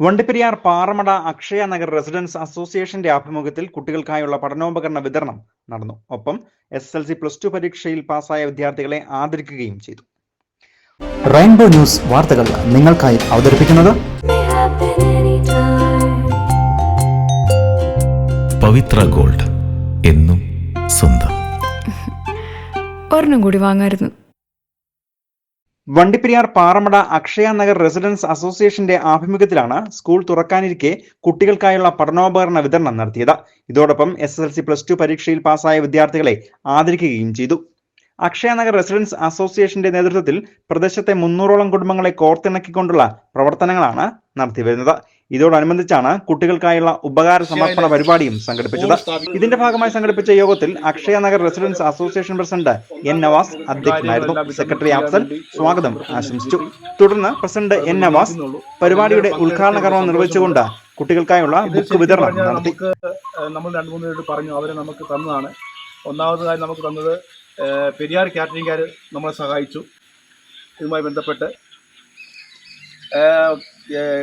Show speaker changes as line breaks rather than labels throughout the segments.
Vandiperiyar Paramada Akshaya Nagar residence അസോസിയേഷന്റെ ആഭിമുഖ്യത്തിൽ കുട്ടികൾക്കായുള്ള പഠനോപകരണ വിതരണം നടന്നു. ഒപ്പം S L C plus two പരീക്ഷയിൽ പാസ്സായ വിദ്യാർത്ഥികളെ ആദരിക്കുകയും ചെയ്തു.
റെയിൻബോ ന്യൂസ് വാർത്തകൾ നിങ്ങൾക്കായി അവതരിപ്പിക്കുന്നത്.
പവിത്ര ഗോൾഡ് എന്നും സ്വന്തം.
ഒരെണ്ണം കൂടി വാങ്ങായിരുന്നു.
വണ്ടിപ്പെരിയാർ പാറമട അക്ഷയ നഗർ റെസിഡൻസ് അസോസിയേഷന്റെ ആഭിമുഖ്യത്തിലാണ് സ്കൂൾ തുറക്കാനിരിക്കെ കുട്ടികൾക്കായുള്ള പഠനോപകരണ വിതരണം നടത്തിയത്. ഇതോടൊപ്പം S S L C plus two പരീക്ഷയിൽ പാസ്സായ വിദ്യാർത്ഥികളെ ആദരിക്കുകയും ചെയ്തു. അക്ഷയ നഗർ റെസിഡൻസ് അസോസിയേഷന്റെ നേതൃത്വത്തിൽ പ്രദേശത്തെ മുന്നൂറോളം കുടുംബങ്ങളെ കോർത്തിണക്കിക്കൊണ്ടുള്ള പ്രവർത്തനങ്ങളാണ് നടത്തിവരുന്നത്. ഇതോടനുബന്ധിച്ചാണ് കുട്ടികൾക്കായുള്ള ഉപകാര സമർപ്പണ പരിപാടിയും സംഘടിപ്പിച്ചത്. ഇതിന്റെ ഭാഗമായി സംഘടിപ്പിച്ച യോഗത്തിൽ Akshaya Nagar residence association president N Navas അധ്യക്ഷനായിരുന്നു. സെക്രട്ടറി അഫ്സൽ സ്വാഗതം ആശംസിച്ചു. തുടർന്ന് പ്രസിഡന്റ് എൻ നവാസ് പരിപാടിയുടെ ഉദ്ഘാടന കർമ്മം നിർവഹിച്ചുകൊണ്ട് കുട്ടികൾക്കായുള്ള ബുക്ക് വിതരണം നടത്തി.
നമ്മൾ രണ്ട് മൂന്ന് പേരോട് പറഞ്ഞു അവരെ നമുക്ക് തന്നതാണ്. ഒന്നാമത് കാര്യം നമുക്ക് തന്നത് പെരിയാർ കാറ്ററിംഗുകാർ നമ്മളെ സഹായിച്ചു. ഇതുമായി ബന്ധപ്പെട്ട്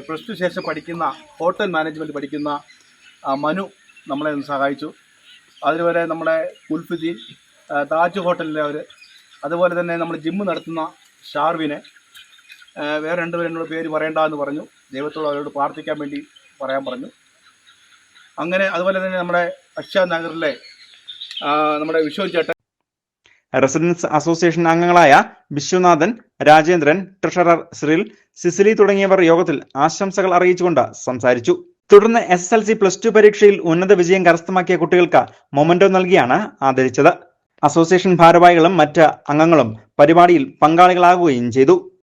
പ്ലസ് ടു ശേഷം പഠിക്കുന്ന ഹോട്ടൽ മാനേജ്മെന്റ് പഠിക്കുന്ന മനു നമ്മളെ ഒന്ന് സഹായിച്ചു. അതുവരെ നമ്മുടെ കുൽഫുദ്ദീൻ താജ് ഹോട്ടലിലെ അവർ അതുപോലെ തന്നെ നമ്മൾ ജിമ്മ് നടത്തുന്ന ഷാർവിനെ. വേറെ രണ്ടുപേരും എന്നോട് പേര് പറയേണ്ടെന്ന് പറഞ്ഞു. ദൈവത്തോട് അവരോട് പ്രാർത്ഥിക്കാൻ വേണ്ടി പറയാൻ പറഞ്ഞു. അങ്ങനെ അതുപോലെ തന്നെ നമ്മുടെ അക്ഷയ നഗറിലെ നമ്മുടെ വിശ്വൻ ചേട്ടൻ
റെസിഡൻസ് അസോസിയേഷൻ അംഗങ്ങളായ വിശ്വനാഥൻ രാജേന്ദ്രൻ ട്രഷറർ ശ്രീൽ സിസിലി തുടങ്ങിയവർ യോഗത്തിൽ ആശംസകൾ അറിയിച്ചുകൊണ്ട് സംസാരിച്ചു. തുടർന്ന് S S L C plus two പരീക്ഷയിൽ ഉന്നത വിജയം കരസ്ഥമാക്കിയ കുട്ടികൾക്ക് മൊമെന്റോ നൽകിയാണ് ആദരിച്ചത്. അസോസിയേഷൻ ഭാരവാഹികളും മറ്റ് അംഗങ്ങളും പരിപാടിയിൽ പങ്കാളികളാകുകയും ചെയ്തു.